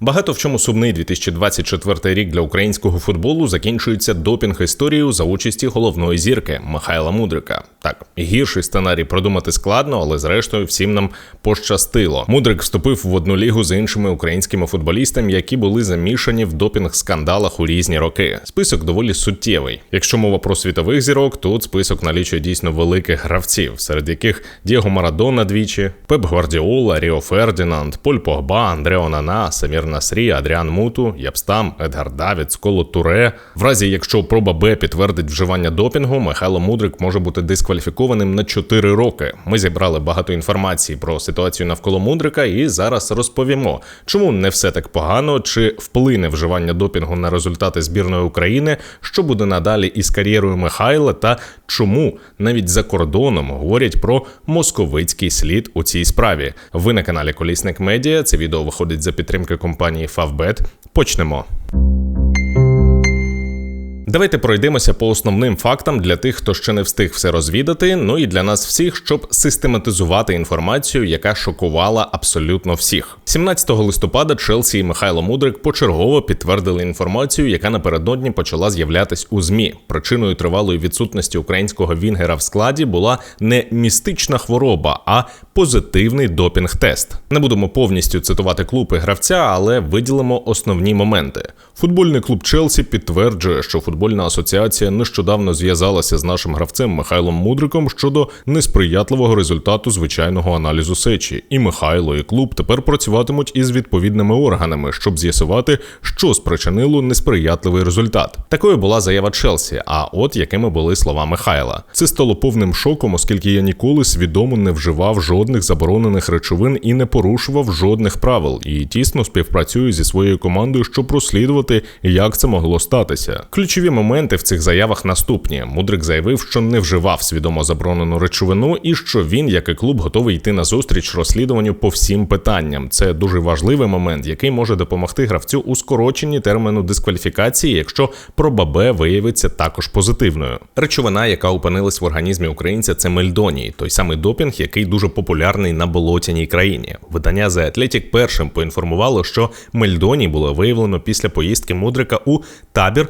Багато в чому сумний 2024 рік для українського футболу закінчується допінг історією за участі головної зірки Михайла Мудрика. Так, гірший сценарій продумати складно, але зрештою всім нам пощастило. Мудрик вступив в одну лігу з іншими українськими футболістами, які були замішані в допінг-скандалах у різні роки. Список доволі суттєвий. Якщо мова про світових зірок, тут список налічує дійсно великих гравців, серед яких Дієго Марадона двічі, Пеп Гвардіола, Ріо Фердінанд, Поль Погба, Андрео Нана, Самір Насрі, Адріан Муту, Ябстам, Едгар Давід, Сколо Туре. В разі, якщо проба Б підтвердить вживання допінгу, Михайло Мудрик може бути дискваліфікованим на 4 роки. Ми зібрали багато інформації про ситуацію навколо Мудрика і зараз розповімо, чому не все так погано, чи вплине вживання допінгу на результати збірної України, що буде надалі із кар'єрою Михайла, та чому навіть за кордоном говорять про московицький слід у цій справі. Ви на каналі Колісник Медіа. Це відео виходить за підтримки компанії Favbet. Почнемо. Давайте пройдемося по основним фактам для тих, хто ще не встиг все розвідати. Ну і для нас всіх, щоб систематизувати інформацію, яка шокувала абсолютно всіх. 17 листопада Челсі і Михайло Мудрик почергово підтвердили інформацію, яка напередодні почала з'являтись у змі. Причиною тривалої відсутності українського вінгера в складі була не містична хвороба, а позитивний допінг-тест. Не будемо повністю цитувати клуб і гравця, але виділимо основні моменти. Футбольний клуб Челсі підтверджує, що футбольна асоціація нещодавно зв'язалася з нашим гравцем Михайлом Мудриком щодо несприятливого результату звичайного аналізу сечі. І Михайло і клуб тепер працюватимуть із відповідними органами, щоб з'ясувати, що спричинило несприятливий результат. Такою була заява Челсі. А от якими були слова Михайла. Це стало повним шоком, оскільки я ніколи свідомо не вживав жодних заборонених речовин і не порушував жодних правил. І тісно співпрацюю зі своєю командою, щоб розслідувати, як це могло статися. Ключові моменти в цих заявах наступні. Мудрик заявив, що не вживав свідомо заборонену речовину, і що він, як і клуб, готовий йти на зустріч розслідуванню по всім питанням. Це дуже важливий момент, який може допомогти гравцю у скороченні терміну дискваліфікації, якщо проба Б виявиться також позитивною. Речовина, яка опинилась в організмі українця, це мельдоній, той самий допінг, який дуже популярний на болотяній країні. Видання The Athletic першим поінформувало, що мельдоній було виявлено після поїздки Мудрика у табір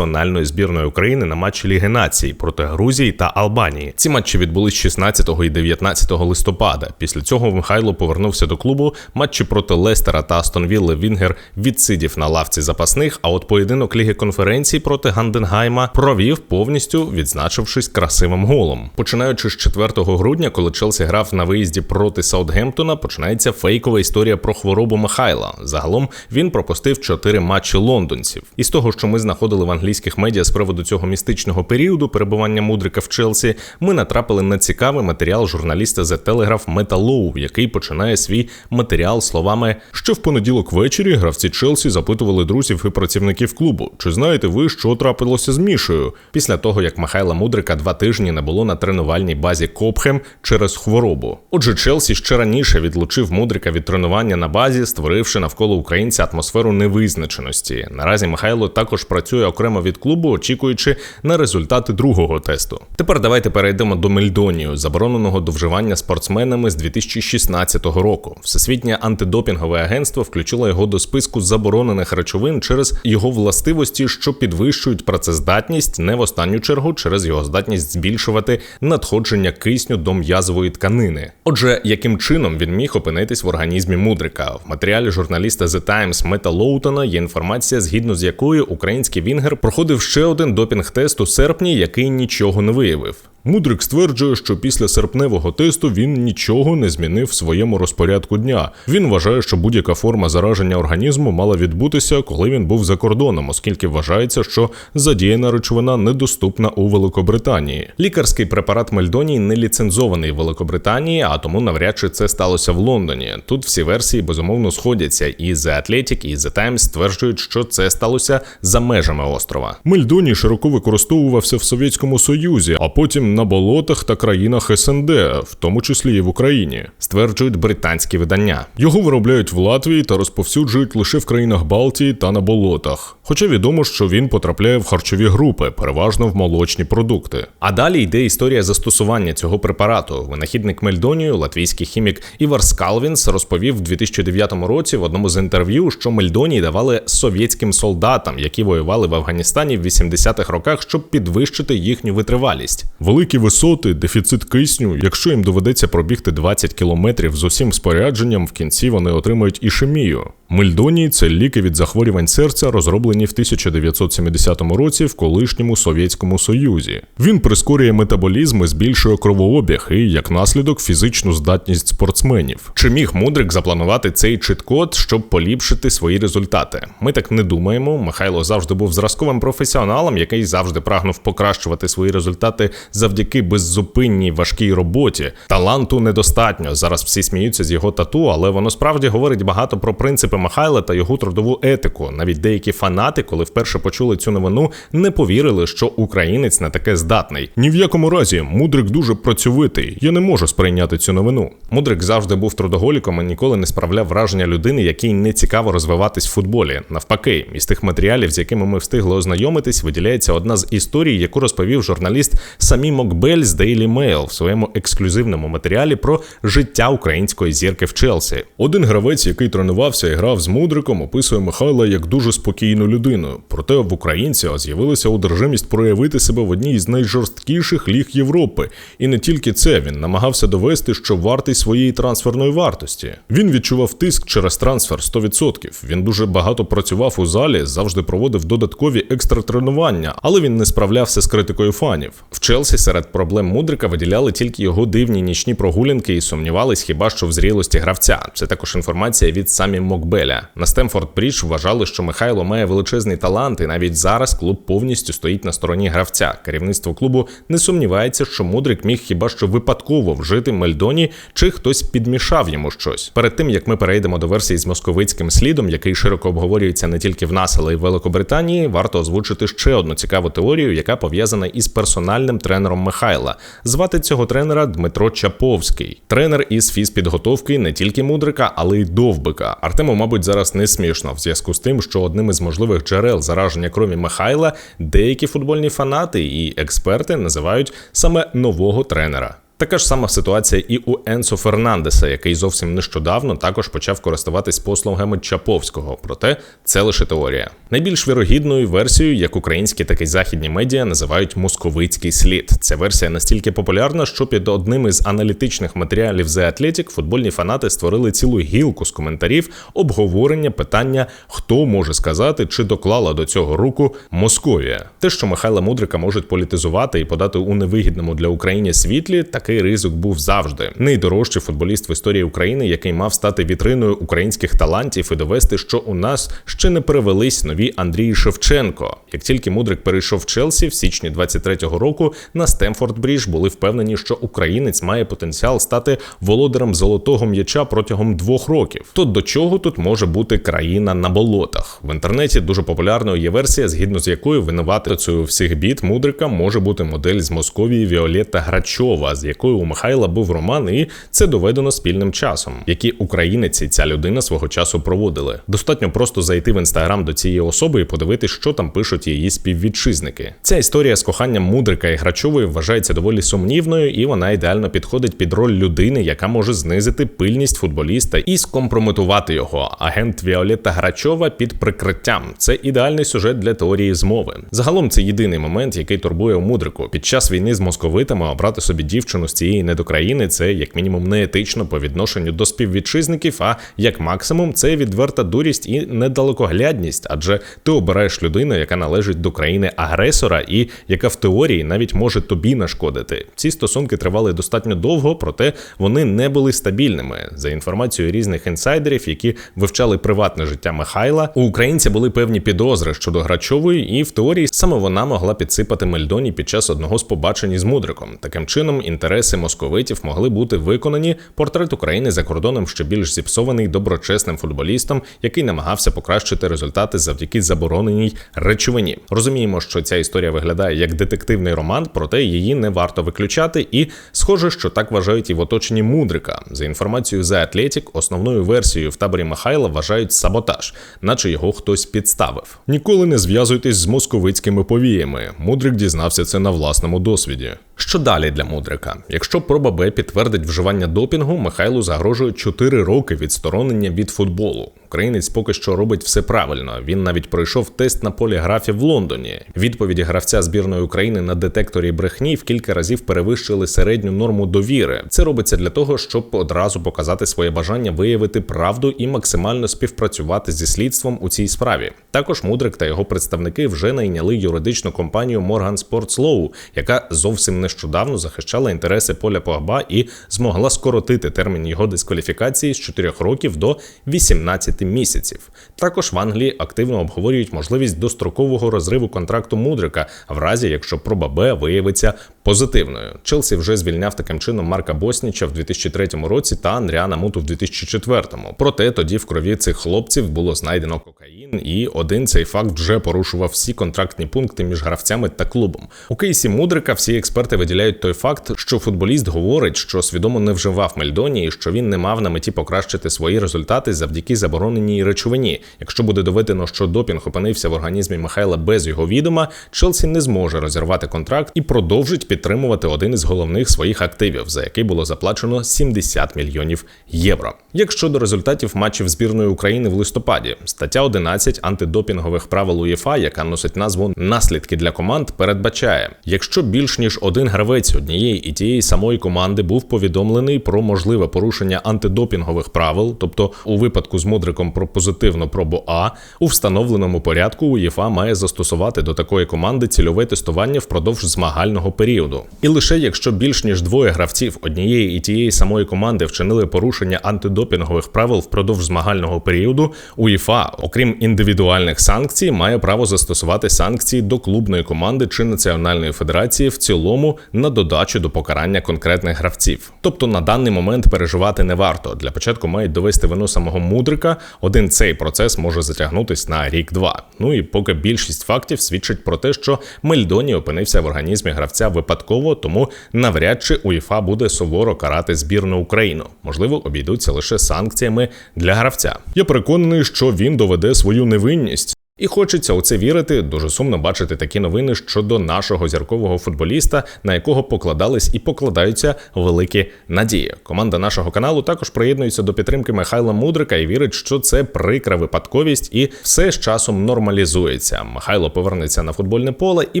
національної збірної України на матчі Ліги Націй проти Грузії та Албанії. Ці матчі відбулись 16 і 19 листопада. Після цього Михайло повернувся до клубу. Матчі проти Лестера та Астон Вілли Вінгер відсидів на лавці запасних. А от поєдинок Ліги конференції проти Ганденгайма провів повністю відзначившись красивим голом. Починаючи з 4 грудня, коли Челсі грав на виїзді проти Саутгемптона, починається фейкова історія про хворобу Михайла. Загалом він пропустив 4 матчі лондонців. І з того, що ми знаходили в англійських медіа з приводу цього містичного періоду перебування Мудрика в Челсі, ми натрапили на цікавий матеріал журналіста The Telegraph Мета Лоу, який починає свій матеріал словами, що в понеділок ввечері гравці Челсі запитували друзів і працівників клубу, чи знаєте ви, що трапилося з Мішею після того, як Михайла Мудрика два тижні не було на тренувальній базі Копхем через хворобу. Отже, Челсі ще раніше відлучив Мудрика від тренування на базі, створивши навколо українця атмосферу невизначеності. Наразі Михайло також працює окремо від клубу, очікуючи на результати другого тесту. Тепер давайте перейдемо до Мельдонію, забороненого до вживання спортсменами з 2016 року. Всесвітнє антидопінгове агентство включило його до списку заборонених речовин через його властивості, що підвищують працездатність, не в останню чергу через його здатність збільшувати надходження кисню до м'язової тканини. Отже, яким чином він міг опинитись в організмі мудрика? В матеріалі журналіста The Times Мета Лоутона є інформація, згідно з якою український вінгер проходив ще один допінг-тест у серпні, який нічого не виявив. Мудрик стверджує, що після серпневого тесту він нічого не змінив в своєму розпорядку дня. Він вважає, що будь-яка форма зараження організму мала відбутися, коли він був за кордоном, оскільки вважається, що задіяна речовина недоступна у Великобританії. Лікарський препарат Мельдоній не ліцензований в Великобританії, а тому навряд чи це сталося в Лондоні. Тут всі версії безумовно сходяться, і The Athletic, і The Times стверджують, що це сталося за межами острова. Мельдоній широко використовувався в Совєтському Союзі, а потім на болотах та країнах СНД, в тому числі і в Україні. Стверджують британські видання. Його виробляють в Латвії та розповсюджують лише в країнах Балтії та на болотах. Хоча відомо, що він потрапляє в харчові групи, переважно в молочні продукти. А далі йде історія застосування цього препарату. Винахідник Мельдонію, латвійський хімік Івар Скалвінс, розповів в 2009 році в одному з інтерв'ю, що Мельдонії давали совєтським солдатам, які воювали в Афганістані в 80-х роках, щоб підвищити їхню витривалість. Великі висоти, дефіцит кисню. Якщо їм доведеться пробігти 20 кілометрів з усім спорядженням, в кінці вони отримають ішемію. Мельдонії це ліки від захворювань серця, розроблені в 1970 році в колишньому Совєтському Союзі. Він прискорює метаболізм і збільшує кровообіг і, як наслідок, фізичну здатність спортсменів. Чи міг Мудрик запланувати цей чит-код, щоб поліпшити свої результати? Ми так не думаємо. Михайло завжди був зразковим професіоналом, який завжди прагнув покращувати свої результати завдяки беззупинній важкій роботі. Таланту недостатньо. Зараз всі сміються з його тату, але воно справді говорить багато про принципи Михайла та його трудову етику. Навіть деякі фанати, коли вперше почули цю новину, не повірили, що українець на таке здатний. Ні в якому разі, мудрик дуже працьовитий. Я не можу сприйняти цю новину. Мудрик завжди був трудоголіком і ніколи не справляв враження людини, якій не цікаво розвиватись в футболі. Навпаки, із тих матеріалів, з якими ми встигли ознайомитись, виділяється одна з історій, яку розповів журналіст Самі Мокбель з Daily Mail в своєму ексклюзивному матеріалі про життя української зірки в Челсі. Один гравець, який тренувався і грав з мудриком, описує Михайла як дуже спокійну людину. Проте в українця з'явилася одержимість проявити себе в одній із найжорсткіших ліг Європи. І не тільки це він намагався довести, що вартий своєї трансферної вартості. Він відчував тиск через трансфер 100%. Він дуже багато працював у залі, завжди проводив додаткові екстратренування, але він не справлявся з критикою фанів. В Челсі серед проблем Мудрика виділяли тільки його дивні нічні прогулянки і сумнівались хіба що в зрілості гравця. Це також інформація від самі Мокбеля. На Стемфорд Брідж вважали, що Михайло має величезний талант, і навіть зараз клуб повністю стоїть на стороні гравця. Керівництво клубу не сумнівається, що Мудрик міг хіба що випадково вжити Мельдоні, чи хтось підмішав йому щось. Перед тим як ми перейдемо до версії з московицьким слідом, який широко обговорюється не тільки в нас, але й в Великобританії, варто озвучити ще одну цікаву теорію, яка пов'язана із персональним тренером Михайла. Звати цього тренера Дмитро Чаповський, тренер із фізпідготовки не тільки Мудрика, але й Довбика. Артему, мабуть, зараз не смішно в зв'язку з тим, що одним із можливих джерел зараження крові Михайла деякі футбольні фанати і експерти називають саме нового тренера. Така ж сама ситуація і у Енсо Фернандеса, який зовсім нещодавно також почав користуватись послугами Чаповського. Проте це лише теорія. Найбільш вірогідною версією, як українські, так і західні медіа називають московицький слід. Ця версія настільки популярна, що під одним із аналітичних матеріалів The Athletic футбольні фанати створили цілу гілку з коментарів обговорення питання, хто може сказати, чи доклала до цього руку Московія. Те, що Михайла Мудрика можуть політизувати і подати у невигідному для України світлі, такий ризик був завжди. Найдорожчий футболіст в історії України, який мав стати вітриною українських талантів і довести, що у нас ще не перевелись нові Андрій Шевченко. Як тільки Мудрик перейшов в Челсі в січні 23-го року, на Стемфорд Брідж були впевнені, що українець має потенціал стати володарем золотого м'яча протягом двох років. То до чого тут може бути країна на болотах? В інтернеті дуже популярною є версія, згідно з якою винуватицею всіх бід Мудрика може бути модель з Московії Віолетта Грачова, з якою у Михайла був роман, і це доведено спільним часом, які українець і ця людина свого часу проводили. Достатньо просто зайти в інстаграм до цієї особи і подивитись, що там пишуть її співвітчизники. Ця історія з коханням Мудрика і Грачової вважається доволі сумнівною, і вона ідеально підходить під роль людини, яка може знизити пильність футболіста і скомпрометувати його. Агент Віолетта Грачова під прикриттям. Це ідеальний сюжет для теорії змови. Загалом це єдиний момент, який турбує у Мудрику. Під час війни з московитами обрати собі дівчину з цієї недокраїни це як мінімум неетично по відношенню до співвітчизників, а як максимум це відверта дурість і недалекоглядність, адже ти обираєш людину, яка належить до країни агресора, і яка в теорії навіть може тобі нашкодити. Ці стосунки тривали достатньо довго, проте вони не були стабільними. За інформацією різних інсайдерів, які вивчали приватне життя Михайла, у українця були певні підозри щодо Грачової, і в теорії саме вона могла підсипати Мельдоні під час одного з побачень із мудриком. Таким чином, інтерес інтереси московитів могли бути виконані, портрет України за кордоном ще більш зіпсований доброчесним футболістом, який намагався покращити результати завдяки забороненій речовині. Розуміємо, що ця історія виглядає як детективний роман, проте її не варто виключати. І схоже, що так вважають і в оточенні мудрика. За інформацією The Athletic, основною версією в таборі Михайла вважають саботаж, наче його хтось підставив. Ніколи не зв'язуйтесь з московицькими повіями. Мудрик дізнався це на власному досвіді. Що далі для мудрика? Якщо проба Б підтвердить вживання допінгу, Михайлу загрожує 4 роки відсторонення від футболу. Українець поки що робить все правильно. Він навіть пройшов тест на поліграфі в Лондоні. Відповіді гравця збірної України на детекторі брехні в кілька разів перевищили середню норму довіри. Це робиться для того, щоб одразу показати своє бажання виявити правду і максимально співпрацювати зі слідством у цій справі. Також мудрик та його представники вже найняли юридичну компанію Morgan Sports Law, яка зовсім нещодавно захищала інтереси Поля Погба і змогла скоротити термін його дискваліфікації з 4 років до 18 місяців. Також в Англії активно обговорюють можливість дострокового розриву контракту мудрика, в разі якщо Пробабе виявиться позитивною. Челсі вже звільняв таким чином Марка Босніча в 2003 році та Андріана Муту в 2004. Проте тоді в крові цих хлопців було знайдено кокаїн, і один цей факт вже порушував всі контрактні пункти між гравцями та клубом. У кейсі мудрика всі експерти виділяють той факт, що футболіст говорить, що свідомо не вживав мельдоні і що він не мав на меті покращити свої результати завдяки забороненій речовині. Якщо буде доведено, що допінг опинився в організмі Михайла без його відома, Челсі не зможе розірвати контракт і продовжить підтримувати один із головних своїх активів, за який було заплачено 70 мільйонів євро. Як щодо результатів матчів збірної України в листопаді, стаття 11 антидопінгових правил УЄФА, яка носить назву наслідки для команд, передбачає, якщо більш ніж один гравець однієї і тієї самої команди був повідомлений про можливе порушення антидопінгових правил, тобто у випадку з мудриком про позитивну пробу А, у встановленому порядку УЄФА має застосувати до такої команди цільове тестування впродовж змагального періоду. І лише якщо більш ніж двоє гравців однієї і тієї самої команди вчинили порушення антидопінгових правил впродовж змагального періоду, УЄФА, окрім індивідуальних санкцій, має право застосувати санкції до клубної команди чи національної федерації в цілому на додачу до покарання конкретних гравців. Тобто на даний момент переживати не варто. Для початку мають довести вину самого мудрика. Один цей процес може затягнутись на рік-два. Ну і поки більшість фактів свідчить про те, що Мельдоні опинився в організмі гравця випадково, тому навряд чи УЄФА буде суворо карати збірну Україну. Можливо, обійдуться лише санкціями для гравця. Я переконаний, що він доведе свою невинність. І хочеться у це вірити. Дуже сумно бачити такі новини щодо нашого зіркового футболіста, на якого покладались і покладаються великі надії. Команда нашого каналу також приєднується до підтримки Михайла Мудрика і вірить, що це прикра випадковість і все з часом нормалізується. Михайло повернеться на футбольне поле і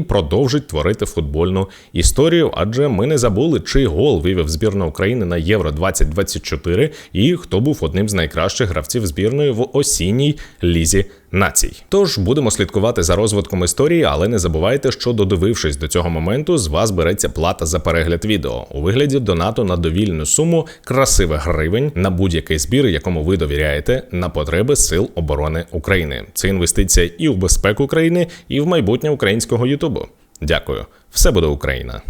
продовжить творити футбольну історію. Адже ми не забули, чий гол вивів збірна України на Євро 2024 і хто був одним з найкращих гравців збірної в осінній лізі націй. Тож будемо слідкувати за розвитком історії, але не забувайте, що додивившись до цього моменту, з вас береться плата за перегляд відео у вигляді донату на довільну суму красивих гривень на будь-який збір, якому ви довіряєте, на потреби Сил оборони України. Це інвестиція і в безпеку країни, і в майбутнє українського Ютубу. Дякую, все буде Україна.